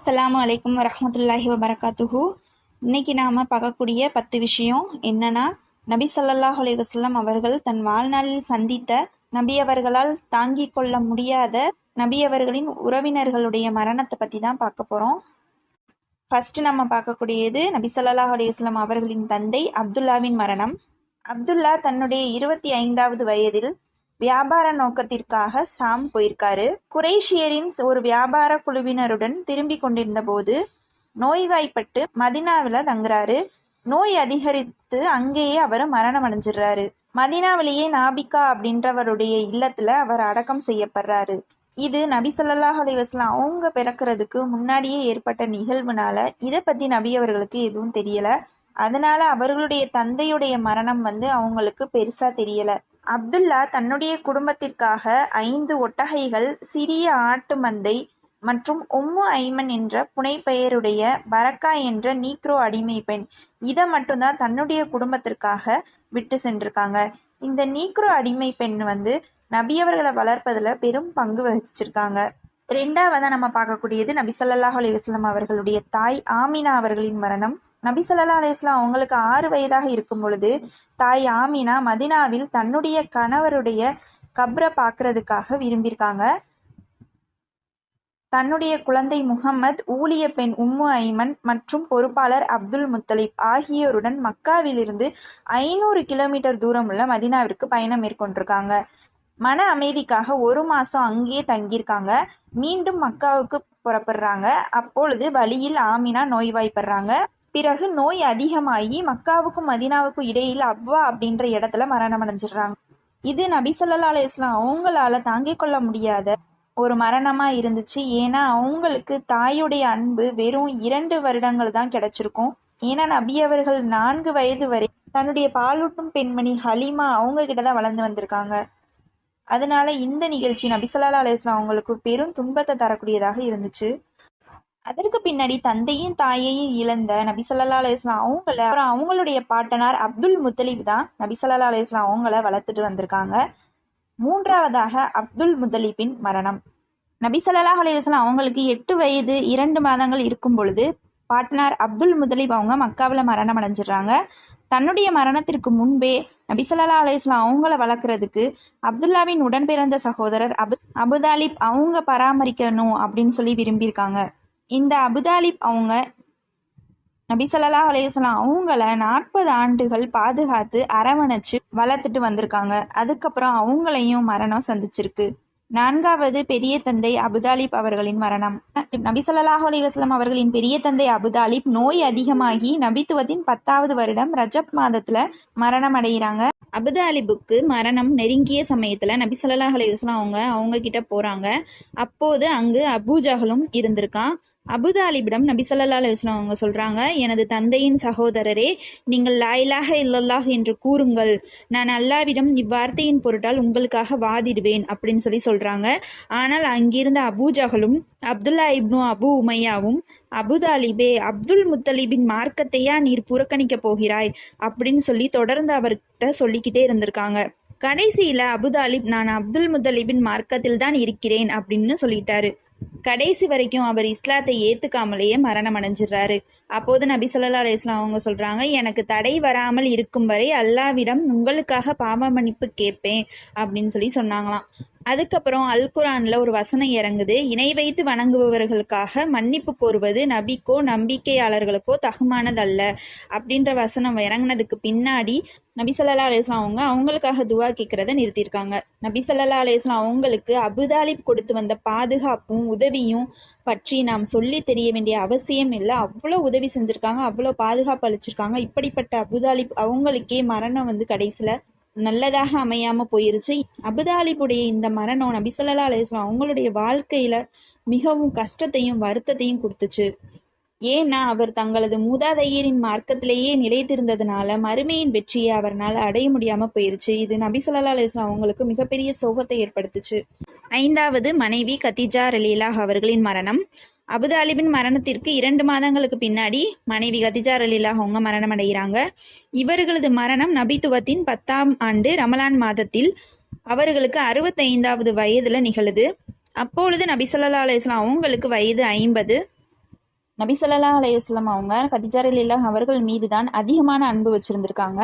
அஸ்லாம் அலைக்கும் வரமத்துல்லாஹி வபரகாத்துஹு. இன்னைக்கு நாம பார்க்கக்கூடிய பத்து விஷயம் என்னன்னா நபி ஸல்லல்லாஹு அலைவசல்லம் அவர்கள் தன் வாழ்நாளில் சந்தித்த நபி அவர்களால் தாங்கி கொள்ள முடியாத நபி அவர்களின் உறவினர்களுடைய மரணத்தை பத்தி தான் பார்க்க போறோம். ஃபர்ஸ்ட் நம்ம பார்க்கக்கூடியது நபி ஸல்லல்லாஹு அலைவசல்லம் அவர்களின் தந்தை அப்துல்லாவின் மரணம். அப்துல்லா தன்னுடைய இருபத்தி ஐந்தாவது வயதில் வியாபார நோக்கத்திற்காக சாம் போயிருக்காரு. குரேஷியரின் ஒரு வியாபார குழுவினருடன் திரும்பி கொண்டிருந்த போது நோய்வாய்ப்பட்டு மதினாவில் தங்குறாரு. நோய் அதிகரித்து அங்கேயே அவர் மரணம் அடைஞ்சிடுறாரு. மதினாவிலேயே நாபிகா அப்படின்றவருடைய இல்லத்துல அவர் அடக்கம் செய்யப்படுறாரு. இது நபி ஸல்லல்லாஹு அலைஹி அவங்க பிறக்கிறதுக்கு முன்னாடியே ஏற்பட்ட நிகழ்வுனால இதை பத்தி நபி அவர்களுக்கு எதுவும் தெரியல. அதனால அவர்களுடைய தந்தையுடைய மரணம் வந்து அவங்களுக்கு பெருசா தெரியல. அப்துல்லா தன்னுடைய குடும்பத்திற்காக ஐந்து ஒட்டகைகள் சிறிய ஆட்டு மந்தை மற்றும் உம்மு ஐமன் என்ற புனைப்பெயருடைய பரக்கா என்ற நீக்ரோ அடிமை பெண். இதை மட்டும்தான் தன்னுடைய குடும்பத்திற்காக விட்டு சென்றிருக்காங்க. இந்த நீக்ரோ அடிமை பெண் வந்து நபியவர்களை வளர்ப்பதில் பெரும் பங்கு வகிச்சிருக்காங்க. ரெண்டாவதாக நம்ம பார்க்கக்கூடியது நபி சல்லாஹ் அலி வஸ்லம் அவர்களுடைய தாய் ஆமினா அவர்களின் மரணம். நபி ஸல்லல்லாஹு அலைஹி அவங்களுக்கு ஆறு வயதாக இருக்கும் பொழுது தாய் ஆமினா மதினாவில் தன்னுடைய கணவருடைய கப்ரை பார்க்கறதுக்காக விரும்பியிருக்காங்க. தன்னுடைய குழந்தை முகம்மது ஊழிய பெண் உம்மு ஐமன் மற்றும் பொறுப்பாளர் அப்துல் முத்தலிப் ஆகியோருடன் மக்காவிலிருந்து ஐநூறு கிலோமீட்டர் தூரமுள்ள மதினாவிற்கு பயணம் மேற்கொண்டிருக்காங்க. மன அமைதிக்காக ஒரு மாசம் அங்கேயே தங்கியிருக்காங்க. மீண்டும் மக்காவுக்கு புறப்படுறாங்க. அப்பொழுது வழியில் ஆமினா நோய்வாய்ப்படுறாங்க. பிறகு நோய் அதிகமாகி மக்காவுக்கும் மதினாவுக்கும் இடையில் அவ்வா அப்படின்ற இடத்துல மரணம் அடைஞ்சிடுறாங்க. இது நபி ஸல்லல்லாஹு அலைஹி அவங்களால தாங்கிக் கொள்ள முடியாத ஒரு மரணமா இருந்துச்சு. ஏன்னா அவங்களுக்கு தாயுடைய அன்பு வெறும் இரண்டு வருடங்கள் தான் கிடைச்சிருக்கும். ஏன்னா நபி அவர்கள் நான்கு வயது வரை தன்னுடைய பாலூட்டும் பெண்மணி ஹலீமா அவங்க கிட்ட தான் வளர்ந்து வந்திருக்காங்க. அதனால இந்த நிகழ்ச்சி நபி ஸல்லல்லாஹு அவங்களுக்கு பெரும் துன்பத்தை தரக்கூடியதாக இருந்துச்சு. அதற்கு பின்னாடி தந்தையும் தாயையும் இழந்த நபிசல்லா அலுவலாம் அவங்கள அப்புறம் அவங்களுடைய பாட்டனார் அப்துல் முத்தலிப் தான் நபிசல்லா அலுவலாம் அவங்கள வளர்த்துட்டு வந்திருக்காங்க. மூன்றாவதாக அப்துல் முத்தலிப்பின் மரணம். நபிசல்லா அலுவலாம் அவங்களுக்கு எட்டு வயது இரண்டு மாதங்கள் இருக்கும் பொழுது பாட்டனார் அப்துல் முதலிப் அவங்க மக்காவில் மரணம் அடைஞ்சிடுறாங்க. தன்னுடைய மரணத்திற்கு முன்பே நபிசல்லா ஸல்லல்லாஹு அவங்கள வளர்க்குறதுக்கு அப்துல்லாவின் உடன்பிறந்த சகோதரர் அபு அபுதாலிப் அவங்க பராமரிக்கணும் அப்படின்னு சொல்லி விரும்பியிருக்காங்க. இந்த அபுதாலிப் அவங்க நபிசல்லா அலையசலாம் அவங்கள நாற்பது ஆண்டுகள் பாதுகாத்து அரவணைச்சு வளர்த்துட்டு வந்திருக்காங்க. அதுக்கப்புறம் அவங்களையும் மரணம் சந்திச்சிருக்கு. நான்காவது பெரிய தந்தை அபுதாலிப் அவர்களின் மரணம். நபி ஸல்லல்லாஹு அவர்களின் பெரிய தந்தை அபுதாலிப் நோய் அதிகமாகி நபித்துவத்தின் பத்தாவது வருடம் ரஜப் மாதத்துல மரணம் அடைகிறாங்க அபுதாலிபுக்கு மரணம் நெருங்கிய சமயத்துல நபி ஸல்லல்லாஹு அவங்க அவங்க கிட்ட போறாங்க. அப்போது அங்கு அபூஜகலும் இருந்திருக்கான். அபுதாலிபிடம் நபி ஸல்லல்லாஹு அலைஹி அவங்க சொல்கிறாங்க எனது தந்தையின் சகோதரரே நீங்கள் லாயிலாக இல்லல்லாஹ் என்று கூறுங்கள். நான் அல்லாவிடம் இவ்வார்த்தையின் பொருட்டால் உங்களுக்காக வாதிடுவேன் அப்படின்னு சொல்லி சொல்கிறாங்க ஆனால் அங்கிருந்த அபூஜகலும் அப்துல்லா இப்னு அபு உமையாவும் அபுதாலிபே அப்துல் முத்தலிபின் மார்க்கத்தையா நீர் புறக்கணிக்க போகிறாய்? அப்படின்னு சொல்லி தொடர்ந்து அவர்கிட்ட சொல்லிக்கிட்டே இருந்திருக்காங்க. கடைசியில் அபுதாலிப் நான் அப்துல் முத்தலிபின் மார்க்கத்தில் தான் இருக்கிறேன் அப்படின்னு சொல்லிட்டாரு. கடைசி வரைக்கும் அவர் இஸ்லாத்தை ஏற்றுக்காமலேயே மரணம் அடைஞ்சிடுறாரு. அப்போது நபி சொல்லா அலைஹி அவங்க சொல்கிறாங்க எனக்கு தடை வராமல் இருக்கும் வரை அல்லாவிடம் உங்களுக்காக பாவ மன்னிப்பு கேட்பேன் அப்படின்னு சொல்லி சொன்னாங்களாம். அதுக்கப்புறம் அல் குரானில் ஒரு வசனம் இறங்குது. இணை வைத்து வணங்குபவர்களுக்காக மன்னிப்பு கோருவது நபிக்கோ நம்பிக்கையாளர்களுக்கோ தகுமானதல்ல அப்படின்ற வசனம் இறங்குனதுக்கு பின்னாடி நபி ஸல்லல்லாஹு அவங்க அவங்களுக்காக துவா கேட்கறத நிறுத்தியிருக்காங்க. நபி ஸல்லல்லாஹு அவங்களுக்கு அபுதாலிப் கொடுத்து வந்த பாதுகாப்பும் உதவியும் பற்றி நாம் சொல்லி தெரிய வேண்டிய அவசியம் இல்லை. அவ்வளோ உதவி செஞ்சுருக்காங்க அவ்வளோ பாதுகாப்பு அளிச்சிருக்காங்க. இப்படிப்பட்ட அபுதாலிப் அவங்களுக்கே மரணம் வந்து கடைசியில் நல்லதாக அமையாமல் போயிருச்சு. அபுதாலிபுடைய இந்த மரணம் நபி ஸல்லல்லாஹு அவங்களுடைய வாழ்க்கையில் மிகவும் கஷ்டத்தையும் வருத்தத்தையும் கொடுத்துச்சு. ஏன்னா அவர் தங்களது மூதாதையரின் மார்க்கத்திலேயே நிலைத்திருந்ததுனால மறுமையின் வெற்றியை அவர்னால் அடைய முடியாம போயிருச்சு. இது நபி சொல்லா அலைஹி அவங்களுக்கு மிகப்பெரிய சோகத்தை ஏற்படுத்துச்சு. ஐந்தாவது மனைவி கத்திஜா ரலீலாஹ் அவர்களின் மரணம். அபுதாலிபின் மரணத்திற்கு இரண்டு மாதங்களுக்கு பின்னாடி மனைவி கதிஜா ரலீலாஹ் அவங்க மரணம் அடைகிறாங்க. இவர்களது மரணம் நபித்துவத்தின் பத்தாம் ஆண்டு ரமலான் மாதத்தில் அவர்களுக்கு அறுபத்தைந்தாவது வயதுல நிகழுது. அப்பொழுது நபி ஸல்லல்லாஹு அவங்களுக்கு வயது ஐம்பது. நபி ஸல்லல்லாஹு அவங்க கதிஜா ரலியல்லாஹு அவர்கள் மீது தான் அதிகமான அன்பு வச்சிருந்திருக்காங்க.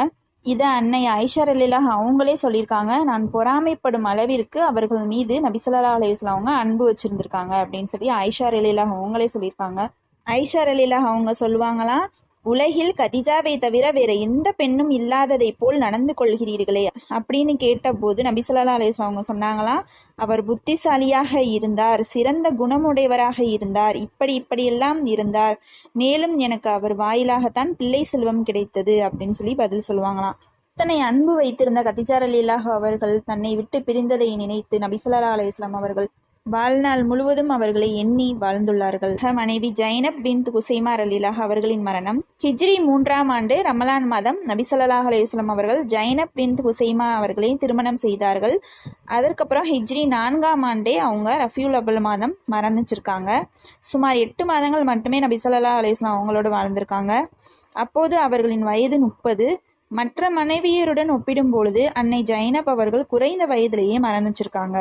இதை அன்னை ஐஷா ரலியல்லாஹு அவங்களே சொல்லியிருக்காங்க. நான் பொறாமைப்படும் அளவிற்கு அவர்கள் மீது நபிசல்லா ஸல்லல்லாஹு அவங்க அன்பு வச்சிருந்திருக்காங்க அப்படின்னு சொல்லி ஐஷா ரலியல்லாஹு அவங்களே சொல்லியிருக்காங்க. ஐஷா ரலியல்லாஹு அவங்க சொல்லுவாங்களாம் உலகில் கதிஜாவை தவிர வேற எந்த பெண்ணும் இல்லாததை போல் நடந்து கொள்கிறீர்களே அப்படின்னு கேட்டபோது நபி ஸல்லல்லாஹு அவங்க சொன்னாங்களாம் அவர் புத்திசாலியாக இருந்தார் சிறந்த குணமுடையவராக இருந்தார் இப்படி இப்படியெல்லாம் இருந்தார். மேலும் எனக்கு அவர் வாயிலாகத்தான் பிள்ளை செல்வம் கிடைத்தது அப்படின்னு சொல்லி பதில் சொல்லுவாங்களாம். இத்தனை அன்பு வைத்திருந்த கதிஜா ரலியல்லாஹு அவர்கள் தன்னை விட்டு பிரிந்ததை நினைத்து நபி ஸல்லல்லாஹு அவர்கள் வாழ்நாள் முழுவதும் அவர்களை எண்ணி வாழ்ந்துள்ளார்கள். மனைவி ஜைனப் பின் குசைமா ரலிலாக அவர்களின் மரணம். ஹிஜ்ரி மூன்றாம் ஆண்டு ரமலான் மாதம் நபிசல்லாஹ் அலையுஸ்லாம் அவர்கள் ஜைனப் பின் குசைமா அவர்களை திருமணம் செய்தார்கள். அதற்கப்புறம் ஹிஜ்ரி நான்காம் ஆண்டே அவங்க ரஃபியூல் அபுல் மாதம் மரணிச்சிருக்காங்க. சுமார் எட்டு மாதங்கள் மட்டுமே நபிசல்லா அலையுஸ்லாம் அவங்களோட வாழ்ந்திருக்காங்க. அப்போது அவர்களின் வயது முப்பது. மற்ற மனைவியருடன் ஒப்பிடும் பொழுது அன்னை ஜைனப் அவர்கள் குறைந்த வயதிலேயே மரணிச்சிருக்காங்க.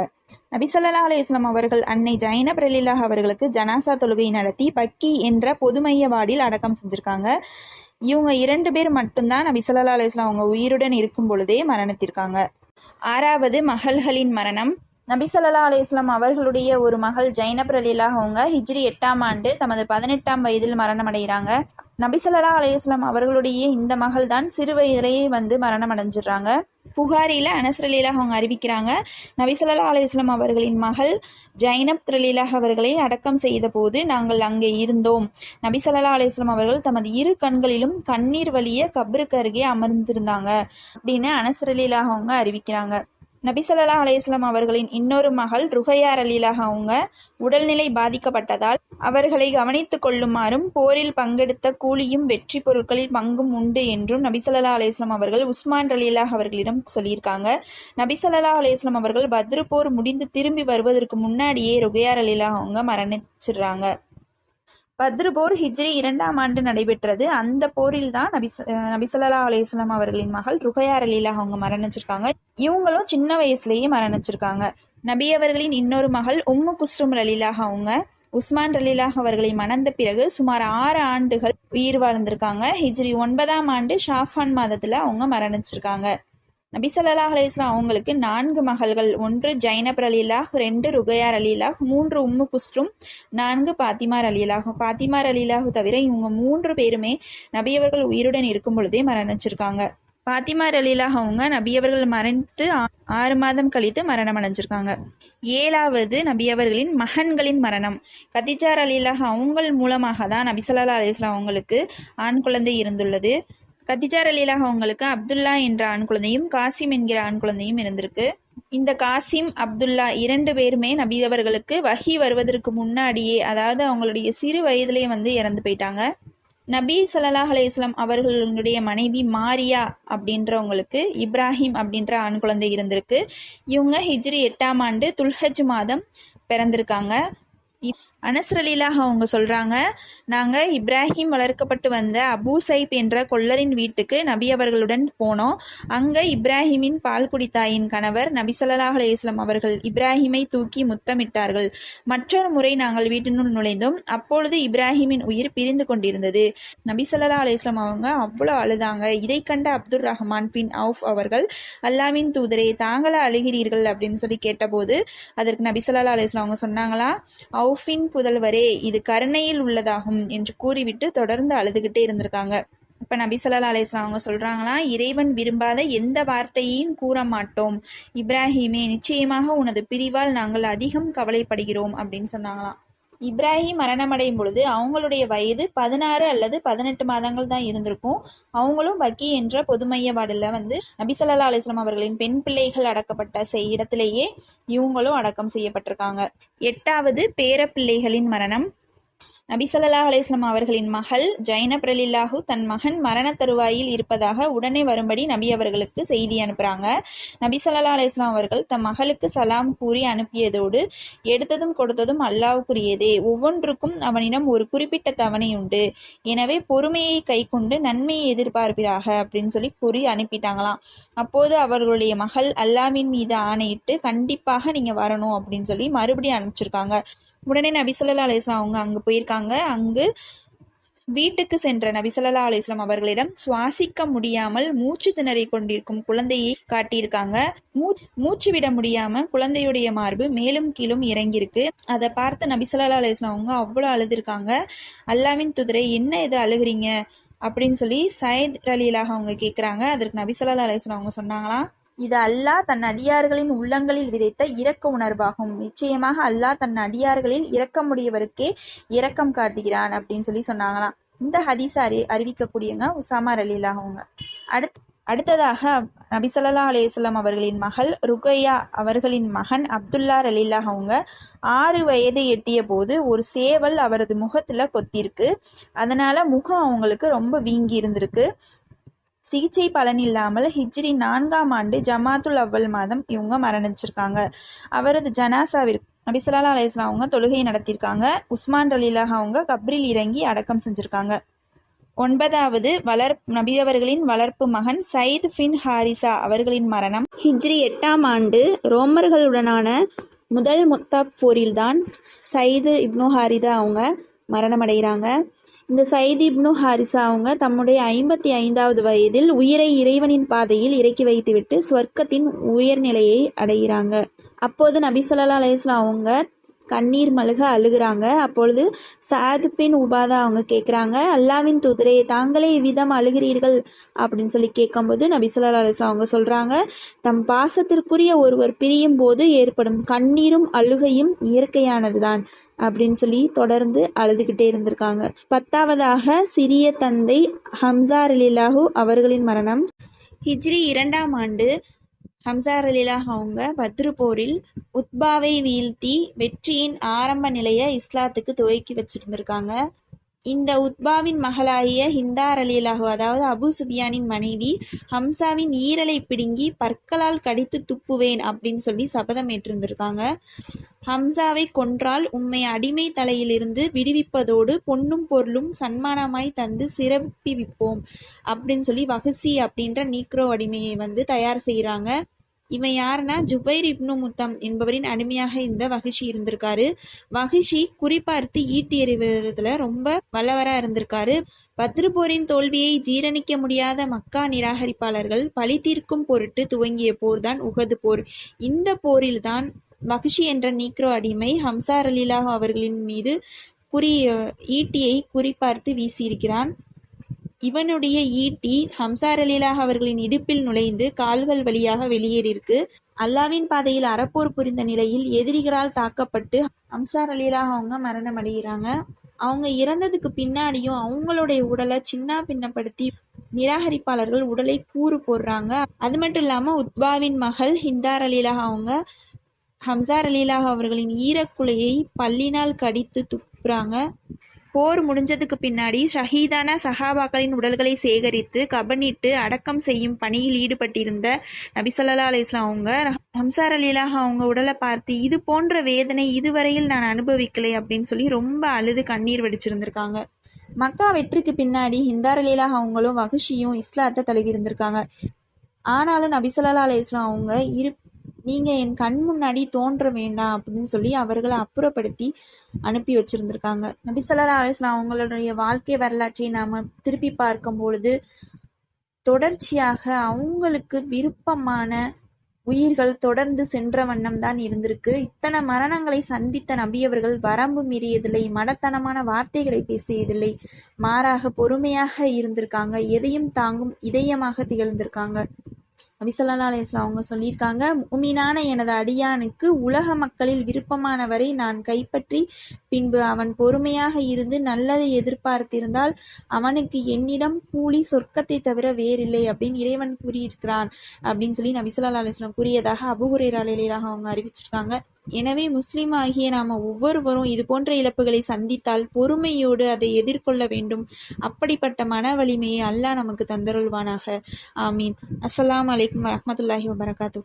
நபிசல்லா ஸல்லல்லாஹு அவர்கள் அன்னை ஜைனப் ரலில்லாஹ் அவர்களுக்கு ஜனாசா தொழுகை நடத்தி பக்கி என்ற பொதுமைய வார்டில் அடக்கம் செஞ்சிருக்காங்க. இவங்க இரண்டு பேர் மட்டும்தான் நபிசல்லா ஸல்லல்லாஹு அவங்க உயிருடன் இருக்கும் பொழுதே மரணித்திருக்காங்க ஆறாவது மகள்களின் மரணம். நபி ஸல்லல்லாஹு அவர்களுடைய ஒரு மகள் ஜைனப் ரலில்லாஹ் அவங்க ஹிஜ்ரி எட்டாம் ஆண்டு தமது பதினெட்டாம் வயதில் மரணமடைகிறாங்க. நபி ஸல்லல்லாஹு அலைஹி அவர்களுடைய இந்த மகள் தான் சிறு வயதிலேயே வந்து மரணம் அடைஞ்சிடுறாங்க புகாரில அனஸ்ரலீலாக அவங்க அறிவிக்கிறாங்க நபிசல்லா ஸல்லல்லாஹு அவர்களின் மகள் ஜைனப் ரலீலாக அவர்களை அடக்கம் செய்த போது நாங்கள் அங்கே இருந்தோம். நபிசல்லா ஸல்லல்லாஹு அவர்கள் தமது இரு கண்களிலும் கண்ணீர் வழிய கபருக்கு அருகே அமர்ந்திருந்தாங்க அப்படின்னு அனஸ்ரலீலாக அவங்க அறிவிக்கிறாங்க. நபிசல்லா ஸல்லல்லாஹு அவர்களின் இன்னொரு மகள் ருகையார் அலிலாக அவங்க உடல்நிலை பாதிக்கப்பட்டதால் அவர்களை கவனித்துக் கொள்ளுமாறும் போரில் பங்கெடுத்த கூலியும் வெற்றி பொருட்களில் பங்கும் உண்டு என்றும் நபிசல்லா ஸல்லல்லாஹு அவர்கள் உஸ்மான் அலிலாக அவர்களிடம் சொல்லியிருக்காங்க. நபிசல்லா ஸல்லல்லாஹு அவர்கள் பத்ரு போர் முடிந்து திரும்பி வருவதற்கு முன்னாடியே ருகையார் அலிலாக அவங்க மரணிச்சிடுறாங்க. பத்ரு போர் ஹிஜ்ரி இரண்டாம் ஆண்டு நடைபெற்றது. அந்த போரில் தான் நபி நபிசல்லா அலையம் அவர்களின் மகள் ருகையார் அலிலா அவங்க மரணிச்சிருக்காங்க. இவங்களும் சின்ன வயசுலயே மரணிச்சிருக்காங்க. நபி அவர்களின் இன்னொரு மகள் உம்மு குஸ்ரும் ரலீலாஹ் அவங்க உஸ்மான் ரலீலாஹ் அவர்களை மணந்த பிறகு சுமார் ஆறு ஆண்டுகள் உயிர் வாழ்ந்திருக்காங்க. ஹிஜ்ரி ஒன்பதாம் ஆண்டு ஷாஃபான் மாதத்துல அவங்க மரணிச்சிருக்காங்க. நபிசல்லா அலிஸ்லாம் அவங்களுக்கு நான்கு மகள்கள். ஒன்று ஜைனப் அலிலாஹ் ரெண்டு ருகையார் அலிலாஹ் மூன்று உம்மு குஸ்ரும் நான்கு பாத்திமார் அலிலாஹ் பாத்திமார் அலீலாஹ் தவிர இவங்க மூன்று பேருமே நபியவர்கள் உயிருடன் இருக்கும் பொழுதே மரணிச்சிருக்காங்க. பாத்திமார் அலிலாஹ் அவங்க நபியவர்கள் மறைத்து ஆ- ஆறு மாதம் கழித்து மரணம் அடைஞ்சிருக்காங்க. ஏழாவது நபியவர்களின் மகன்களின் மரணம். கதிஜார் அலிலாஹ் அவங்கள் மூலமாக தான் நபிசல்லா அலிஸ்லாம் அவங்களுக்கு ஆண் குழந்தை இருந்துள்ளது. கத்திஜார் ரலீலாஹ் அவங்களுக்கு அப்துல்லா என்ற ஆண் குழந்தையும் காசிம் என்கிற ஆண் குழந்தையும் இருந்திருக்கு. இந்த காசிம் அப்துல்லா இரண்டு பேருமே நபி அவர்களுக்கு வஹி வருவதற்கு முன்னாடியே அதாவது அவங்களுடைய சிறு வயதிலேயே வந்து இறந்து போயிட்டாங்க. நபி சல்லாஹ் அலையம் அவர்களுடைய மனைவி மாரியா அப்படின்றவங்களுக்கு இப்ராஹிம் அப்படின்ற ஆண் குழந்தை இருந்திருக்கு. இவங்க ஹிஜ்ரி எட்டாம் ஆண்டு துல்ஹஜ் மாதம் பிறந்திருக்காங்க. அனஸ்ரலீலாக அவங்க சொல்கிறாங்க நாங்கள் இப்ராஹிம் வளர்க்கப்பட்டு வந்த அபூ சைப் என்ற கொல்லரின் வீட்டுக்கு நபி அவர்களுடன் போனோம். அங்கே இப்ராஹிமின் பால்குடி தாயின் கணவர் நபி ஸல்லல்லாஹு அலைஹி அவர்கள் இப்ராஹிமை தூக்கி முத்தமிட்டார்கள். மற்றொரு முறை நாங்கள் வீட்டினுள் நுழைந்தோம். அப்பொழுது இப்ராஹிமின் உயிர் பிரிந்து கொண்டிருந்தது. நபி ஸல்லல்லாஹு அலைஹி அவங்க அவ்வளோ அழுதாங்க. இதை கண்ட அப்துல் ரஹ்மான் பின் அவுஃப் அவர்கள் அல்லாவின் தூதரே தாங்களா அழுகிறீர்கள்? அப்படின்னு சொல்லி கேட்டபோது அதற்கு நபி ஸல்லல்லாஹு அலைஹி அவங்க சொன்னாங்களா அவுஃபின் புதல்வரே இது கருணையில் உள்ளதாகும் என்று கூறிவிட்டு தொடர்ந்து அழுதுகிட்டே இருந்திருக்காங்க. இப்ப நபி ஸல்லல்லாஹு அலைஹி அவங்க சொல்றாங்களா இறைவன் விரும்பாத எந்த வார்த்தையையும் கூற மாட்டோம். இப்ராஹிமே நிச்சயமாக உனது பிரிவால் நாங்கள் அதிகம் கவலைப்படுகிறோம் அப்படின்னு சொன்னாங்களாம். இப்ராஹிம் மரணமடையும் பொழுது அவங்களுடைய வயது பதினாறு அல்லது பதினெட்டு மாதங்கள் தான் இருந்திருக்கும். அவங்களும் வக்கி என்ற பொதுமைய வார்டில் வந்து நபிசல்லா அலிஸ்லாம் அவர்களின் பெண் பிள்ளைகள் அடக்கப்பட்ட செய் இடத்திலேயே இவங்களும் அடக்கம் செய்யப்பட்டிருக்காங்க. எட்டாவது பேரப்பிள்ளைகளின் மரணம். நபிசல்லாஹ் அலிஸ்லாம் அவர்களின் மகள் ஜைனப் ரலில்லாஹு தன் மகன் மரண தருவாயில் இருப்பதாக உடனே வரும்படி நபி அவர்களுக்கு செய்தி அனுப்புறாங்க. நபிசல்லா அலிஸ்லாம் அவர்கள் தம் மகளுக்கு சலாம் கூறி அனுப்பியதோடு எடுத்ததும் கொடுத்ததும் அல்லாவுக்குரியதே ஒவ்வொன்றுக்கும் அவனிடம் ஒரு குறிப்பிட்ட தவணை உண்டு. எனவே பொறுமையை கைக்கொண்டு நன்மையை எதிர்பார்ப்பிறாக அப்படின்னு சொல்லி கூறி அனுப்பிட்டாங்களாம். அப்போது அவர்களுடைய மகள் அல்லாவின் மீது ஆணையிட்டு கண்டிப்பாக நீங்க வரணும் அப்படின்னு சொல்லி மறுபடியும் அனுப்பிச்சிருக்காங்க. உடனே நபி ஸல்லல்லாஹு அவங்க அங்கே போயிருக்காங்க. அங்கு வீட்டுக்கு சென்ற நபிசல்லா அலிஸ்லாம் அவர்களிடம் சுவாசிக்க முடியாமல் மூச்சு திணறிக் கொண்டிருக்கும் குழந்தையை காட்டியிருக்காங்க. மூ மூச்சு விட முடியாம குழந்தையுடைய மார்பு மேலும் கீழும் இறங்கியிருக்கு. அதை பார்த்து நபிசல்லா அலிஸ்லாம் அவங்க அவ்வளோ அழுதுருக்காங்க. அல்லாவின் துதிரை என்ன இது அழுகுறீங்க? அப்படின்னு சொல்லி சயத் ரலீலாக அவங்க கேட்குறாங்க அதற்கு நபிசல்லா அலிஸ்லாம் அவங்க சொன்னாங்களாம் இது அல்லாஹ் தன் அடியார்களின் உள்ளங்களில் விதைத்த இரக்க உணர்வாகும். நிச்சயமாக அல்லாஹ் தன் அடியார்களில் இரக்கமுடையவருக்கே இரக்கம் காட்டுகிறான் அப்படின்னு சொல்லி சொன்னாங்களாம். இந்த ஹதீஸை அறி அறிவிக்கக்கூடியவங்க உசாமா ரலீலாக அடுத் அடுத்ததாக நபிசல்லா அலையம் அவர்களின் மகள் ருகையா அவர்களின் மகன் அப்துல்லா ரலீலாக அவங்க ஆறு வயது எட்டிய போது ஒரு சேவல் அவரது முகத்தில் கொத்திருக்கு. அதனால முகம் அவங்களுக்கு ரொம்ப வீங்கி இருந்திருக்கு சிகிச்சை பலன் இல்லாமல் ஹிஜ்ரி நான்காம் ஆண்டு ஜமாத்துல் அவ்வல் மாதம் இவங்க மரணிச்சிருக்காங்க. அவரது ஜனாசாவிற்கு நபிசல்லா அலையாஸ்லாம் அவங்க தொழுகை நடத்தியிருக்காங்க. உஸ்மான் ரலீலாக அவங்க கப்ரில் இறங்கி அடக்கம் செஞ்சுருக்காங்க. ஒன்பதாவது வளர் நபியவர்களின் வளர்ப்பு மகன் சயித் ஃபின் ஹாரிசா அவர்களின் மரணம். ஹிஜ்ரி எட்டாம் ஆண்டு ரோமர்களுடனான முதல் முத்தாப் போரில்தான் சயிது இப்னு ஹாரிதா அவங்க மரணமடைகிறாங்க. இந்த சயித் இப்னு ஹாரிசா அவங்க தம்முடைய ஐம்பத்தி ஐந்தாவது வயதில் உயிரை இறைவனின் பாதையில் இறக்கி வைத்துவிட்டு சொர்க்கத்தின் உயர்நிலையை அடைகிறாங்க. அப்போது நபி சொல்லா அலையாஸ்லாம் அவங்க கண்ணீர் மல்க அழுகிறாங்க. அப்பொழுது சாத் உபாதா அவங்க கேட்குறாங்க அல்லாவின் தூதரே தாங்களே இவ்விதம் அழுகிறீர்கள்? அப்படின்னு சொல்லி கேட்கும்போது நபி சொல்லா அலுவலாம் அவங்க சொல்கிறாங்க தம் பாசத்திற்குரிய ஒருவர் பிரியும் போது ஏற்படும் கண்ணீரும் அழுகையும் இயற்கையானது தான் அப்படின்னு சொல்லி தொடர்ந்து அழுதுகிட்டே இருந்திருக்காங்க. பத்தாவதாக சிறிய தந்தை ஹம்சார் அலிலாஹு அவர்களின் மரணம். ஹிஜ்ரி இரண்டாம் ஆண்டு ஹம்சார் அலிலாஹ் அவங்க பத்ரு போரில் உத்பாவை வீழ்த்தி வெற்றியின் ஆரம்ப நிலையை இஸ்லாத்துக்கு துவக்கி வச்சிருந்திருக்காங்க. இந்த உத்பாவின் மகளாகிய ஹிந்தார் அலிலாஹு அதாவது அபு சுபியானின் மனைவி ஹம்சாவின் ஈரலை பிடுங்கி பற்களால் கடித்து துப்புவேன் அப்படின்னு சொல்லி சபதம் ஏற்றிருந்திருக்காங்க. ஹம்சாவை கொன்றால் உம்மை அடிமை தலையிலிருந்து விடுவிப்பதோடு பொன்னும் பொருளும் சன்மானமாய் தந்து சிறப்பிவிப்போம் அப்படின்னு சொல்லி வகுசி அப்படின்ற நீக்ரோ அடிமையை வந்து தயார் செய்கிறாங்க இவன் யாருன்னா ஜுபைர் இப்னு முத்தம் என்பவரின் அடிமையாக இந்த வகிஷி இருந்திருக்காரு. வகிஷி குறிப்பார்த்து ஈட்டி எறிவதில் ரொம்ப வல்லவரா இருந்திருக்காரு. பத்ருபோரின் தோல்வியை ஜீரணிக்க முடியாத மக்கா நிராகரிப்பாளர்கள் பழி தீர்க்கும் பொருட்டு துவங்கிய போர்தான் உகது போர். இந்த போரில்தான் வகிஷி என்ற நீக்ரோ அடிமை ஹம்சார் அலிலாஹ் அவர்களின் மீது குறி ஈட்டியை குறிப்பார்த்து வீசியிருக்கிறான். இவனுடைய ஈட்டி ஹம்சார் அலிலாஹ் அவர்களின் இடுப்பில் நுழைந்து கால்கள் வழியாக வெளியேறியிருக்கு அல்லாவின் பாதையில் அறப்போர் புரிந்த நிலையில் எதிரிகளால் தாக்கப்பட்டு ஹம்சார் அலிலாஹ் அவங்க மரணம் அடைகிறாங்க. அவங்க இறந்ததுக்கு பின்னாடியும் அவங்களுடைய உடலை சின்ன பின்னப்படுத்தி நிராகரிப்பாளர்கள் உடலை கூறு போடுறாங்க. அது மட்டும் இல்லாமல் உத்பாவின் மகள் ஹிந்தார் அலீலாக அவங்க ஹம்சார் அலிலாக அவர்களின் ஈரக்குலையை பல்லினால் கடித்து துப்புறாங்க. போர் முடிஞ்சதுக்கு பின்னாடி ஷஹீதான சஹாபாக்களின் உடல்களை சேகரித்து கபனிட்டு அடக்கம் செய்யும் பணியில் ஈடுபட்டிருந்த நபிசல்லா அலிஸ்லாம் அவங்க ஹம்சார் அலிலாக அவங்க உடலை பார்த்து இது போன்ற வேதனை இதுவரையில் நான் அனுபவிக்கலை அப்படின்னு சொல்லி ரொம்ப அழுது கண்ணீர் வடிச்சிருந்திருக்காங்க. மக்கா வெற்றிக்கு பின்னாடி ஹிந்தார் அலிலாக அவங்களும் வகுஷியும் இஸ்லாத்தை தழுவி இருந்திருக்காங்க. ஆனாலும் நபிசல்லா அலிஸ்லாம் அவங்க இரு நீங்கள் என் கண் முன்னாடி தோன்ற வேண்டாம் அப்படின்னு சொல்லி அவர்களை அப்புறப்படுத்தி அனுப்பி வச்சுருந்துருக்காங்க. நபிசல்லா அலிஸ்லாம் அவங்களுடைய வாழ்க்கை வரலாற்றை நாம் திருப்பி பார்க்கும் பொழுது தொடர்ச்சியாக அவங்களுக்கு விருப்பமான உயிர்கள் தொடர்ந்து சென்ற வண்ணம் தான் இருந்திருக்கு. இத்தனை மரணங்களை சந்தித்த நபியவர்கள் வரம்பு மீறியதில்லை மடத்தனமான வார்த்தைகளை பேசியதில்லை மாறாக பொறுமையாக இருந்திருக்காங்க எதையும் தாங்கும் இதயமாக திகழ்ந்திருக்காங்க. நபிசல்லா அலிஸ்லாம் அவங்க சொல்லியிருக்காங்க உமீனான எனது அடியானுக்கு உலக மக்களில் விருப்பமானவரை நான் கைப்பற்றி பின்பு அவன் பொறுமையாக இருந்து நல்லதை எதிர்பார்த்திருந்தால் அவனுக்கு என்னிடம் கூலி சொர்க்கத்தை தவிர வேறில்லை அப்படின்னு இறைவன் கூறியிருக்கிறான் அப்படின்னு சொல்லி நபிசல்லா அலிஸ்லாம் கூறியதாக அபுஹுரேர் அலையிலாக அவங்க அறிவிச்சிருக்காங்க. எனவே முஸ்லீம் ஆகிய நாம் ஒவ்வொருவரும் இது போன்ற இழப்புகளை சந்தித்தால் பொறுமையோடு அதை எதிர்கொள்ள வேண்டும். அப்படிப்பட்ட மன வலிமையை அல்லாஹ் நமக்கு தந்தருள்வானாக. ஆமீன். அஸ்ஸலாம் அலைக்கும் வரமத்துல்லாஹி வபரகாத்து